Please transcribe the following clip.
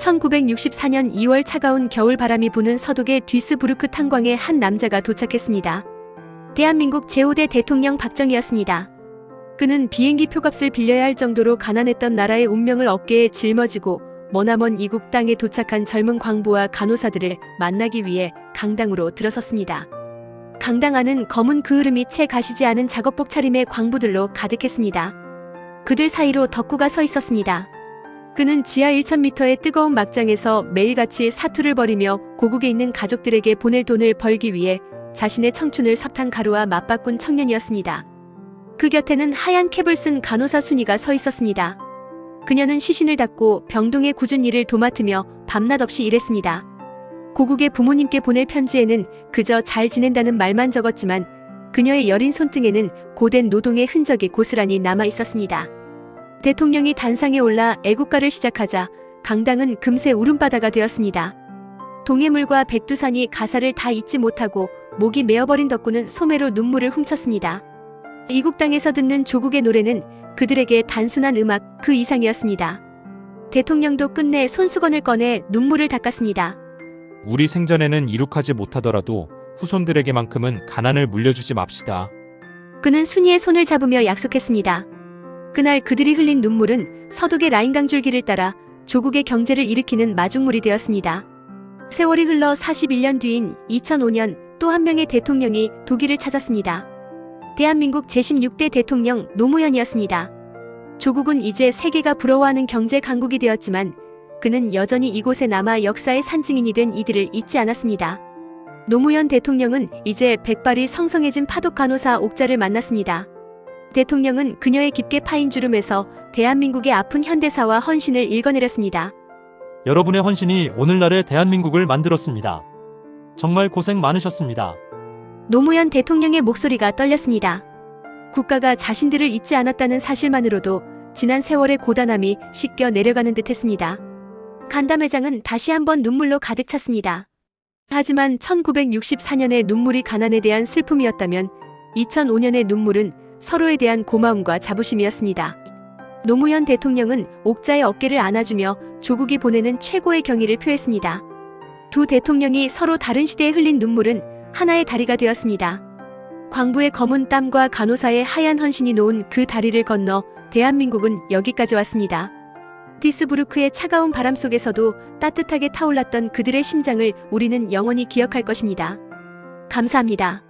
1964년 2월 차가운 겨울 바람이 부는 서독의 뒤스부르크 탄광에 한 남자가 도착했습니다. 대한민국 제5대 대통령 박정희였습니다. 그는 비행기 표값을 빌려야 할 정도로 가난했던 나라의 운명을 어깨에 짊어지고 머나먼 이국 땅에 도착한 젊은 광부와 간호사들을 만나기 위해 강당으로 들어섰습니다. 강당 안은 검은 그을음이 채 가시지 않은 작업복 차림의 광부들로 가득했습니다. 그들 사이로 덕구가 서 있었습니다. 그는 지하 1000m의 뜨거운 막장에서 매일같이 사투를 벌이며 고국에 있는 가족들에게 보낼 돈을 벌기 위해 자신의 청춘을 섭탄 가루와 맞바꾼 청년이었습니다. 그 곁에는 하얀 캡을 쓴 간호사 순이가 서 있었습니다. 그녀는 시신을 닦고 병동의 굳은 일을 도맡으며 밤낮 없이 일했습니다. 고국의 부모님께 보낼 편지에는 그저 잘 지낸다는 말만 적었지만 그녀의 여린 손등에는 고된 노동의 흔적이 고스란히 남아 있었습니다. 대통령이 단상에 올라 애국가를 시작하자 강당은 금세 울음바다가 되었습니다. 동해물과 백두산이 가사를 다 잊지 못하고 목이 메어버린 덕구는 소매로 눈물을 훔쳤습니다. 이국당에서 듣는 조국의 노래는 그들에게 단순한 음악 그 이상이었습니다. 대통령도 끝내 손수건을 꺼내 눈물을 닦았습니다. 우리 생전에는 이룩하지 못하더라도 후손들에게만큼은 가난을 물려주지 맙시다. 그는 순이의 손을 잡으며 약속했습니다. 그날 그들이 흘린 눈물은 서독의 라인강 줄기를 따라 조국의 경제를 일으키는 마중물이 되었습니다. 세월이 흘러 41년 뒤인 2005년 또 한 명의 대통령이 독일을 찾았습니다. 대한민국 제16대 대통령 노무현이었습니다. 조국은 이제 세계가 부러워하는 경제 강국이 되었지만 그는 여전히 이곳에 남아 역사의 산증인이 된 이들을 잊지 않았습니다. 노무현 대통령은 이제 백발이 성성해진 파독 간호사 옥자를 만났습니다. 대통령은 그녀의 깊게 파인 주름에서 대한민국의 아픈 현대사와 헌신을 읽어내렸습니다. 여러분의 헌신이 오늘날의 대한민국을 만들었습니다. 정말 고생 많으셨습니다. 노무현 대통령의 목소리가 떨렸습니다. 국가가 자신들을 잊지 않았다는 사실만으로도 지난 세월의 고단함이 씻겨 내려가는 듯 했습니다. 간담회장은 다시 한번 눈물로 가득 찼습니다. 하지만 1964년의 눈물이 가난에 대한 슬픔이었다면 2005년의 눈물은 서로에 대한 고마움과 자부심이었습니다. 노무현 대통령은 옥자의 어깨를 안아주며 조국이 보내는 최고의 경의를 표했습니다. 두 대통령이 서로 다른 시대에 흘린 눈물은 하나의 다리가 되었습니다. 광부의 검은 땀과 간호사의 하얀 헌신이 놓은 그 다리를 건너 대한민국은 여기까지 왔습니다. 디스부르크의 차가운 바람 속에서도 따뜻하게 타올랐던 그들의 심장을 우리는 영원히 기억할 것입니다. 감사합니다.